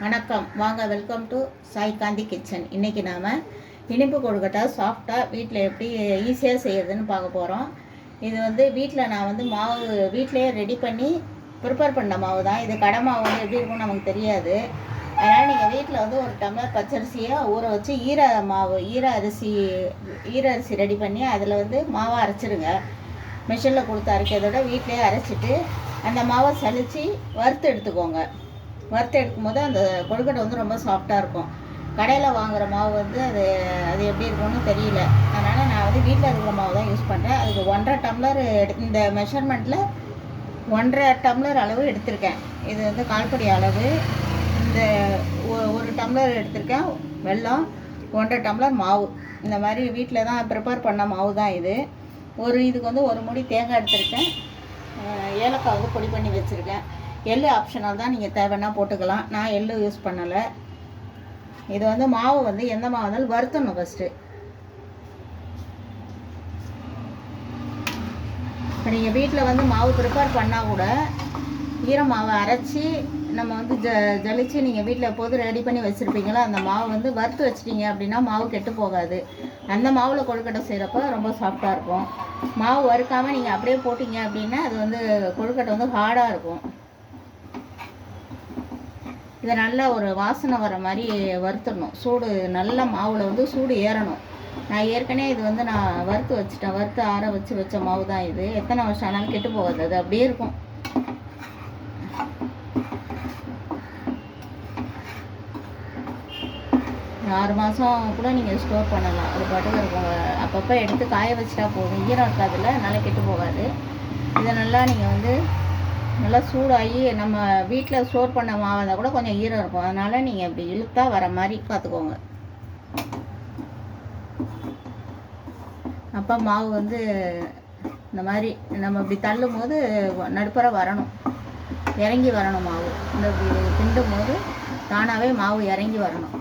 வணக்கம். வாங்க welcome to Sai Gandhi kitchen இன்றைக்கி நாம் இனிப்பு கொழுக்கட்டை சாஃப்டாக வீட்டில் எப்படி ஈஸியாக செய்யறதுன்னு பார்க்க போகிறோம் இது வந்து வீட்டில் நான் வந்து மாவு வீட்டிலேயே ரெடி பண்ணி ப்ரிப்பேர் பண்ண மாவு தான். இது கடை மாவு வந்து எப்படி இருக்கும்னு நமக்கு தெரியாது. அதனால் நீங்கள் வீட்டில் வந்து ஒரு டம்ளர் பச்சரிசியை ஊற வச்சு ஈர மாவு ஈர அரிசி ஈர அரிசி ரெடி பண்ணி அதில் வந்து மாவை அரைச்சிடுங்க மிஷினில் கொடுத்து அரைக்கிறத விட வீட்டிலேயே அரைச்சிட்டு அந்த மாவை சலித்து வறுத்து எடுத்துக்கோங்க. வறுத்து எடுக்கும்போது அந்த கொழுக்கட்டை வந்து ரொம்ப சாஃப்டாக இருக்கும். கடையில் வாங்குற மாவு வந்து அது அது எப்படி இருக்கும்னு தெரியல. அதனால் நான் வந்து வீட்டில் இருக்கிற மாவு தான் யூஸ் பண்ணுறேன் அதுக்கு ஒன்றரை டம்ளர் எடு இந்த மெஷர்மெண்ட்டில் ஒன்றரை டம்ளர் அளவு எடுத்திருக்கேன். இது வந்து கால்படி அளவு. இந்த ஒ- ஒரு டம்ளர் எடுத்திருக்கேன். வெல்லம் ஒன்றரை டம்ளர் மாவு. இந்த மாதிரி வீட்டில் தான் ப்ரிப்பேர் பண்ண மாவு தான் இது. ஒரு இதுக்கு வந்து ஒரு முடி தேங்காய் எடுத்திருக்கேன். ஏலக்காய் வந்து பொடி பண்ணி வச்சுருக்கேன். எள்ளு ஆப்ஷனல் தான் நீங்கள் தேவைன்னா போட்டுக்கலாம். நான் எள்ளு யூஸ் பண்ணலை. இது வந்து மாவு வந்து எந்த மாவு இருந்தாலும் வறுத்தணும் ஃபஸ்ட்டு இப்போ நீங்கள் வீட்டில் வந்து மாவு ப்ரிப்பேர் பண்ணால் கூட ஈர மாவை அரைச்சி நம்ம வந்து ஜ ஜலிச்சு நீங்கள் வீட்டில் எப்போதும் ரெடி பண்ணி வச்சுருப்பீங்களா அந்த மாவு வந்து வறுத்து வச்சிட்டிங்க அப்படின்னா மாவு கெட்டு போகாது. அந்த மாவில் கொழுக்கட்டை செய்கிறப்ப ரொம்ப சாஃப்டாக இருக்கும். மாவு வறுக்காமல் நீங்கள் அப்படியே போட்டிங்க அப்படின்னா அது வந்து கொழுக்கட்டை வந்து ஹார்டாக இருக்கும். இதை நல்லா ஒரு வாசனை வர மாதிரி வறுத்துடணும். சூடு நல்ல மாவில் வந்து சூடு ஏறணும். நான் ஏற்கனவே இது வந்து நான் வறுத்து வச்சுட்டேன். வறுத்து ஆற வச்சு வச்ச மாவு தான் இது. எத்தனை வருஷம் ஆனாலும் கெட்டு போகாது. அது அப்படியே இருக்கும். ஆறு மாதம் கூட நீங்கள் ஸ்டோர் பண்ணலாம். அது பாட்டுக்கு இருக்கும். அப்பப்போ எடுத்து காய வச்சுட்டா போதும். ஈரம் இருக்காதுல்ல. நல்லா கெட்டு போகாது. இதை நல்லா நீங்கள் வந்து நல்லா சூடாகி நம்ம வீட்டில் ஸ்டோர் பண்ண மாவு இருந்தால் கூட கொஞ்சம் ஈரம் இருக்கும். அதனால் நீங்கள் இப்படி இழுத்தா வர மாதிரி பார்த்துக்கோங்க. அப்போ மாவு வந்து இந்த மாதிரி நம்ம இப்படி தள்ளும் போது நடுப்புற வரணும். இறங்கி வரணும் மாவு. இந்த இப்படி போது தானாகவே மாவு இறங்கி வரணும்.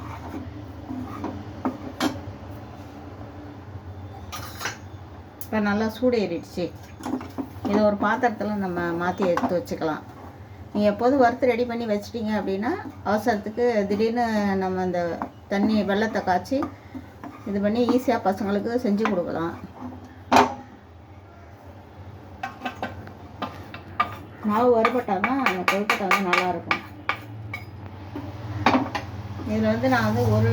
இப்போ நல்லா சூடு ஏறிடுச்சு இதை ஒரு பாத்திரத்தில் நம்ம மாற்றி எடுத்து வச்சுக்கலாம். நீங்கள் எப்போதும் வறுத்து ரெடி பண்ணி வச்சிட்டீங்க அப்படின்னா அவசரத்துக்கு திடீர்னு நம்ம அந்த தண்ணி வெள்ளத்தை காய்ச்சி இது பண்ணி ஈஸியாக பசங்களுக்கு செஞ்சு கொடுக்கலாம். மாவு வறுபட்டால் தான் அந்த கொழுக்கட்டை வந்து நல்லாயிருக்கும் இதில் வந்து நான் வந்து ஒரு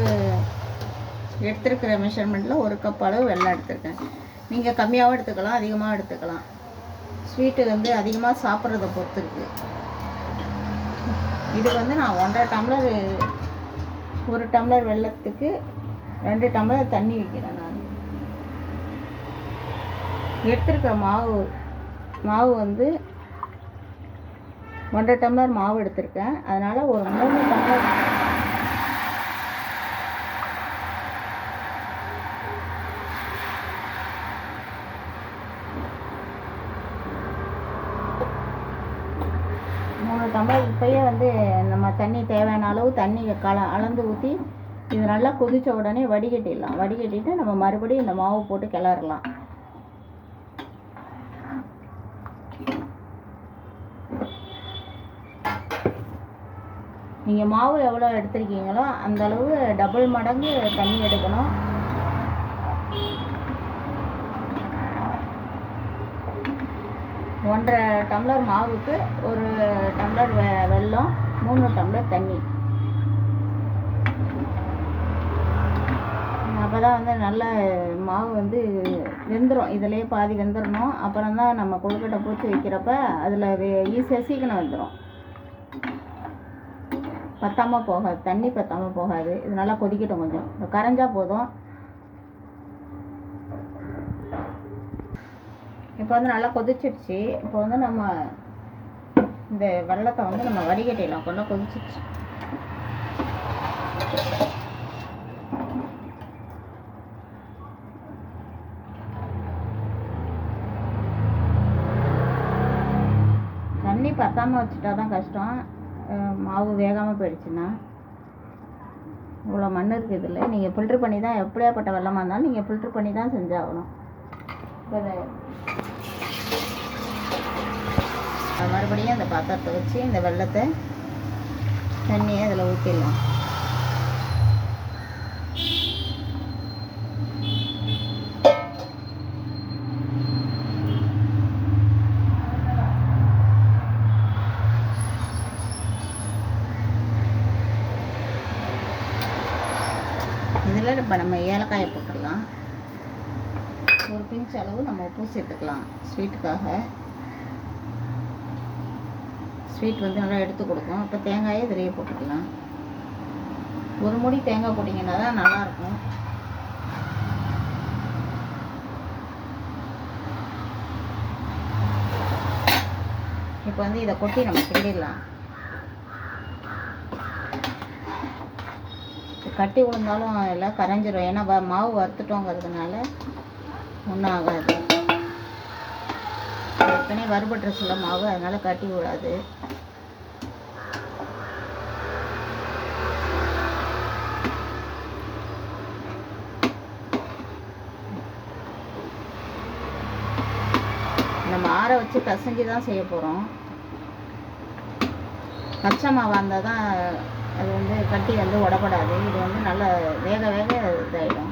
எடுத்திருக்கிற மெஷர்மெண்ட்டில் ஒரு கப் அளவு வெள்ளம் எடுத்திருக்கேன். நீங்கள் கம்மியாகவும் எடுத்துக்கலாம் அதிகமாக எடுத்துக்கலாம். ஸ்வீட்டு வந்து அதிகமாக சாப்பிட்றத பொறுத்து இருக்கு இது வந்து நான் ஒன்றரை டம்ளர் ஒரு டம்ளர் வெல்லத்துக்கு ரெண்டு டம்ளர் தண்ணி வைக்கிறேன் நான். எடுத்திருக்கிற மாவு மாவு வந்து ஒன்றரை டம்ளர் மாவு எடுத்திருக்கேன். அதனால் ஒரு மூணு டம்ளர் மூணு டம்ளர் இப்போயே வந்து நம்ம தண்ணி தேவையான அளவு தண்ணி கல அளந்து ஊற்றி இது நல்லா கொதித்த உடனே வடிகட்டிடலாம். வடிகட்டிட்டு நம்ம மறுபடியும் இந்த மாவு போட்டு கிளறலாம். நீங்கள் மாவு எவ்வளோ எடுத்திருக்கீங்களோ அந்த அளவு டபுள் மடங்கு தண்ணி எடுக்கணும். ஒன்றரை டம்ளர் மாவுக்கு ஒரு டம்ளர் வெ வெல்லம் மூணு டம்ளர் தண்ணி. அப்போ தான் வந்து நல்ல மாவு வந்து வெந்துடும் இதிலே பாதி வெந்துடணும் அப்புறம் தான் நம்ம கொழுக்கட்டை பூச்சி வைக்கிறப்ப அதில் ஈஸியாக சீக்கிரம் வந்துடும் பத்தாமல் போகாது. தண்ணி பத்தாமல் போகாது. இது நல்லா கொதிக்கட்டும் கொஞ்சம். கரைஞ்சால் கரைஞ்சா போதும். இப்போ வந்து நல்லா கொதிச்சிடுச்சு இப்போ வந்து நம்ம இந்த வெள்ளத்தை வந்து நம்ம வடிகட்டிடலாம். கொண்டா கொதிச்சிடுச்சு தண்ணி பத்தாமல் வச்சுட்டா தான் கஷ்டம் மாவு வேகாமல் போயிடுச்சுன்னா. இவ்வளோ மண் இருக்குது இதில் நீங்கள் ஃபில்ட்ரு பண்ணி தான் எப்படியாப்பட்ட வெள்ளமாக இருந்தாலும் நீங்கள் ஃபில்ட்ரு பண்ணி தான் செஞ்சாகணும் மறுபடியும் அந்த பாத்திரத்தை வச்சு இந்த வெள்ளத்தை தண்ணியை அதில் ஊற்றிடலாம் இதில் இப்போ நம்ம ஏலக்காயை போட்டுடலாம். ஒரு பிஞ்ச் அளவு நம்ம உப்பு சேர்த்துக்கலாம் ஸ்வீட்டுக்காக. ஸ்வீட் வந்து நல்லா எடுத்து கொடுக்கும். இப்போ தேங்காயை இதிலேயே போட்டுக்கலாம். ஒரு முடி தேங்காய் போட்டிங்கன்னா தான் நல்லாயிருக்கும். இப்போ வந்து இதை கொட்டி நம்ம கிண்டிடலாம். கட்டி விழுந்தாலும் எல்லாம் கரைஞ்சிரும். ஏன்னா வ- மாவு வறுத்துட்டோங்கிறதுனால ஒன்றும் ஆகாது. ஏற்கனவே வறுபட்டுருச்சுல மாவு அதனால கட்டி விடாது. நம்ம ஆற வச்சு பிசைஞ்சு தான் செய்ய போகிறோம் பச்சை மாவாக இருந்தால் தான் அது வந்து கட்டி வந்து உடப்படாது. இது வந்து நல்லா வேக வேக இதாகிடும்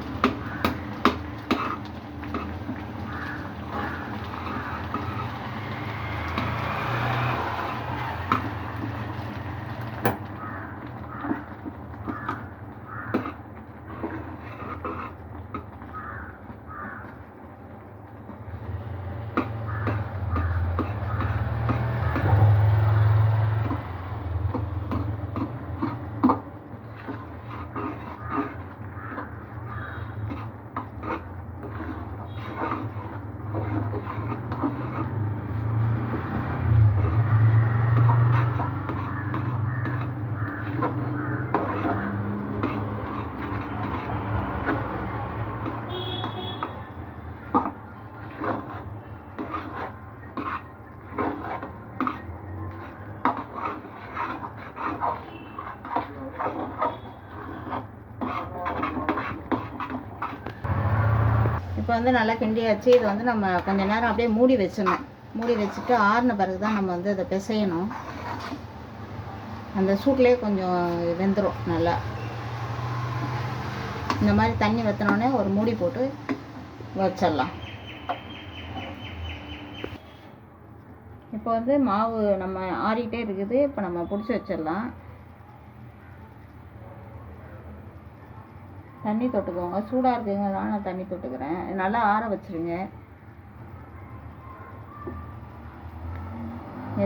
இப்போ வந்து நல்லா கிண்டியாச்சு. இது வந்து நம்ம கொஞ்ச நேரம் அப்படியே மூடி வச்சிடணும். மூடி வச்சுட்டு ஆறின பிறகு தான் நம்ம வந்து அதை பிசையணும். அந்த சூட்லேயே கொஞ்சம் வெந்துடும் நல்லா. இந்த மாதிரி தண்ணி வற்றினோடனே ஒரு மூடி போட்டு வச்சிடலாம். இப்போ வந்து மாவு நம்ம ஆறிக்கிட்டே இருக்குது. இப்போ நம்ம பிடிச்சி வச்சிடலாம். தண்ணி தொட்டுக்கோங்க. சூடாக இருக்குங்கனால நான் தண்ணி தொட்டுக்கிறேன். நல்லா ஆற வச்சிருங்க.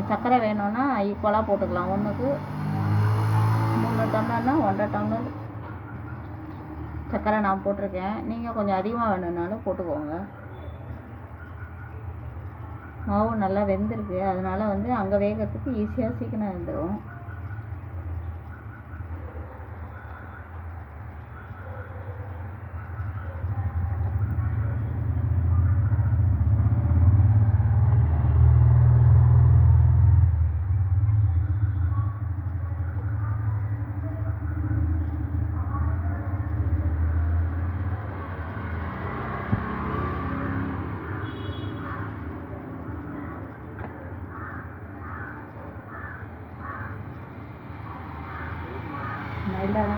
சர்க்கரை வேணும்னா ஈக்குவலாக போட்டுக்கலாம். ஒன்றுக்கு மூணு டம்ளர்னா ஒன்றரை டம்ளர் சர்க்கரை நான் போட்டிருக்கேன். நீங்கள் கொஞ்சம் அதிகமாக வேணும்னாலும் போட்டுக்கோங்க. மாவு நல்லா வெந்திருக்கு. அதனால் வந்து அங்கே வேகிறதுக்கு ஈஸியாக சீக்கிரம் வெந்துடும்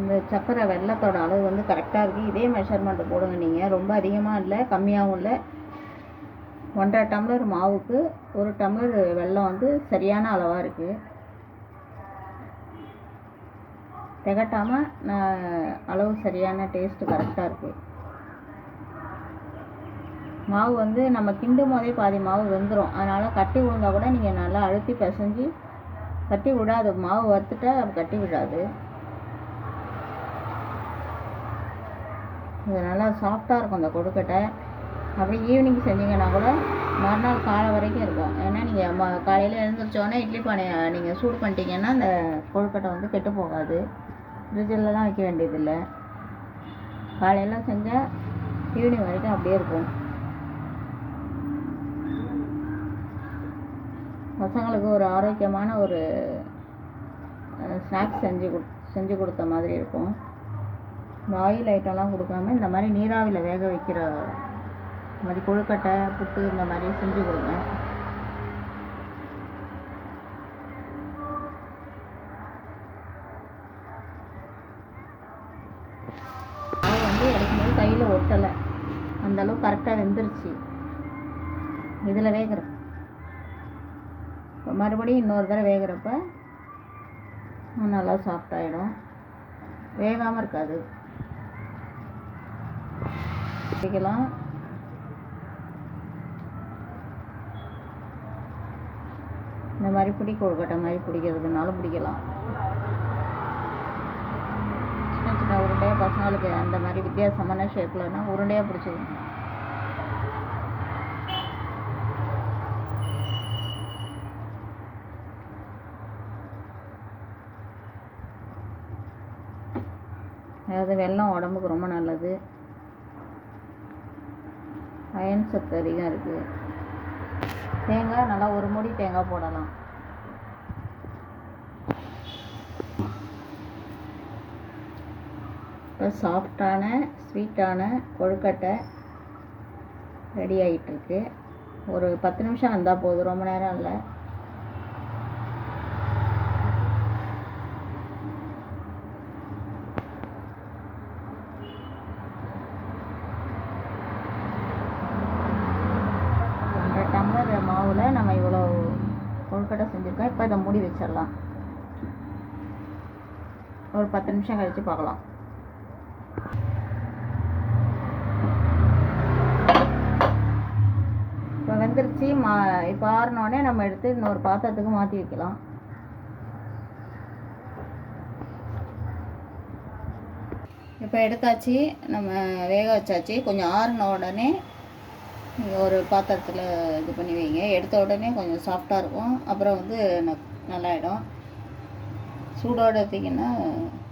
இந்த சக்கரை வெள்ளத்தோட அளவு வந்து கரெக்டாக இருக்குது இதே மெஷர்மெண்ட்டு போடுங்க நீங்கள் ரொம்ப அதிகமாக இல்லை கம்மியாகவும் இல்லை. ஒன்றரை டம்ளர் மாவுக்கு ஒரு டம்ளர் வெல்லம் வந்து சரியான அளவாக இருக்குது திகட்டாமல் நான் அளவு சரியான டேஸ்ட்டு கரெக்டாக இருக்குது மாவு வந்து நம்ம கிண்டும் போதே பாதி மாவு வெந்துடும் அதனால் கட்டி விழுந்தால் கூட நீங்கள் நல்லா அழுத்தி பிசைஞ்சு கட்டி விடாது. மாவு வறுத்துட்டா கட்டி விடாது இது நல்லா சாஃப்டாக இருக்கும் அந்த கொழுக்கட்டை. அப்படியே ஈவினிங் செஞ்சீங்கன்னா கூட மறுநாள் காலை வரைக்கும் இருக்கும். ஏன்னா நீங்கள் ம காலையில் எழுந்திரிச்சோடனே இட்லி பானையை நீங்கள் சூடு பண்ணிட்டீங்கன்னா அந்த கொழுக்கட்டை வந்து கெட்டு போகாது. ஃப்ரிட்ஜில் தான் வைக்க வேண்டியதில்லை. காலையில் செஞ்சால் ஈவினிங் வரைக்கும் அப்படியே இருக்கும். பசங்களுக்கு ஒரு ஆரோக்கியமான ஒரு ஸ்நாக்ஸ் செஞ்சு கொடு செஞ்சு கொடுத்த மாதிரி இருக்கும். இந்த ஆயில் ஐட்டம்லாம் கொடுக்காம இந்த மாதிரி நீராவியில் வேக வைக்கிற இந்த மாதிரி கொழுக்கட்டை புட்டு இந்த மாதிரி செஞ்சு கொடுங்க. அது வந்து எடுக்கும்போது கையில் ஒட்டலை. அந்தளவு கரெக்டாக வெந்துருச்சு. இதில் வேகிற. இப்போ மறுபடியும் இன்னொரு தடவை வேகிறப்ப நல்லா சாஃப்டாகிடும் வேகாமல் இருக்காது. பிடிக்கலாம் இந்த மாதிரி பிடி கொழுக்கட்டை மாதிரி பிடிக்கிறதுனாலும் பிடிக்கலாம். சின்ன சின்ன உருண்டையாக பசங்களுக்கு அந்த மாதிரி வித்தியாசமான ஷேப்லன்னா உருண்டையாக பிடிச்சிக்கணும் அதாவது வெள்ளம் உடம்புக்கு ரொம்ப நல்லது. அயன் சத்து அதிகம் இருக்குது தேங்காய் நல்லா ஒரு மூடி தேங்காய் போடலாம். இப்போ சாஃப்டான ஸ்வீட்டான கொழுக்கட்டை ரெடி ஆகிட்டுருக்கு ஒரு பத்து நிமிஷம் வந்தால் போதும். ரொம்ப நேரம் இல்லை ரெண்டரை டம்ளர் மாவில் நம்ம இவ்வளோ கொழுக்கட்டை செஞ்சுருக்கோம் இப்போ இதை மூடி வச்சிடலாம் ஒரு பத்து நிமிஷம் கழித்து பார்க்கலாம். இப்போ வெந்துருச்சு. மா இப்போ ஆறினோடனே நம்ம எடுத்து இன்னொரு பாத்திரத்துக்கு மாற்றி வைக்கலாம். இப்போ எடுத்தாச்சு. நம்ம வேக வச்சாச்சு. கொஞ்சம் ஆறின உடனே ஒரு பாத்திரத்தில் இது பண்ணி வைங்க. எடுத்த உடனே கொஞ்சம் சாஃப்டாக இருக்கும். அப்புறம் வந்து நல்லாயிடும். சூடோடு எடுத்திங்கன்னா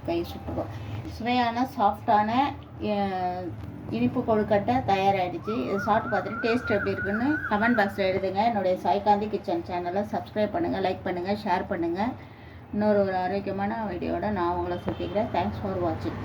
கை சுட்டுடும் சுவையான சாஃப்டான இனிப்பு கொழுக்கட்டை தயாராகிடுச்சு இது சாப்பிட்டு பார்த்துட்டு டேஸ்ட் எப்படி இருக்குன்னு கமெண்ட் பாக்ஸில் எழுதுங்க. என்னுடைய சாய்காந்தி கிச்சன் சேனலை சப்ஸ்கிரைப் பண்ணுங்கள் லைக் பண்ணுங்கள் ஷேர் பண்ணுங்கள் இன்னொரு ஒரு ஆரோக்கியமான வீடியோட நான் உங்களை சந்திக்கிறேன். தேங்க்ஸ் ஃபார் வாட்சிங்